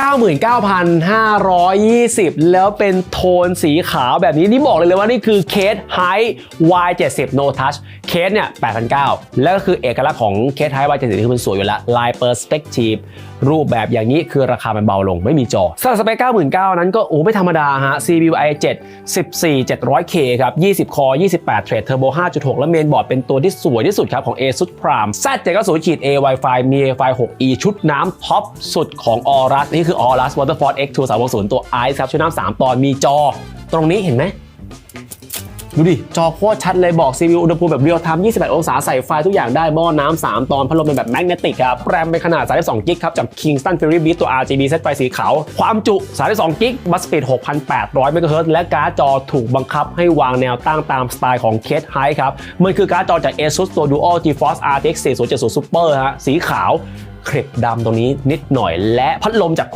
99,520 แล้วเป็นโทนสีขาวแบบนี้ นี่บอกเลยเลยว่านี่คือเคส High Y70 No Touch เคสเนี่ย8,900แล้วก็คือเอกลักษณ์ของเคส High Y70 คือมันสวยอยู่แล้วลาย Perspective รูปแบบอย่างนี้คือราคามันเบาลงไม่มีจอสำหรับสเปค 99,000 นั้นก็โอ้ไม่ธรรมดาฮะ CPU i7 14 700K ครับ 20 คอ 28 เทรดเทอร์โบ 5.6 และเมนบอร์ดเป็นตัวที่สวยที่สุดครับของ ASUS Prime Z790 A Wi-Fi มี Wi-Fi 6E ชุดน้ำท็อปสุดของ Aorus นี่คือ Aorus Waterford X2 360ตัว Ice ครับชุดน้ำ3ตอนมีจอ ตรงนี้เห็นไหมดูดิ จอโคตรชัดเลยบอก CPU อุณหภูมิแบบเรียลไทม์28 องศาใส่ไฟทุกอย่างได้หม้อน้ำ 3 ตอนพัดลมเป็นแบบแมกเนติกครับ แรมเป็นขนาด 32 กิกครับ จาก Kingston Fury Beat ตัว RGB เซตไฟสีขาว ความจุ 32 กิก บัสสปีด 6,800 เมกะเฮิรตซ์และการ์ดจอถูกบังคับให้วางแนวตั้งตามสไตล์ของ c a s e High ครับ มันคือการ์ดจอจาก ASUS ตัว Dual GeForce RTX 4070 Super ฮะสีขาว เครบดำตรงนี้นิดหน่อยและพัดลมจาก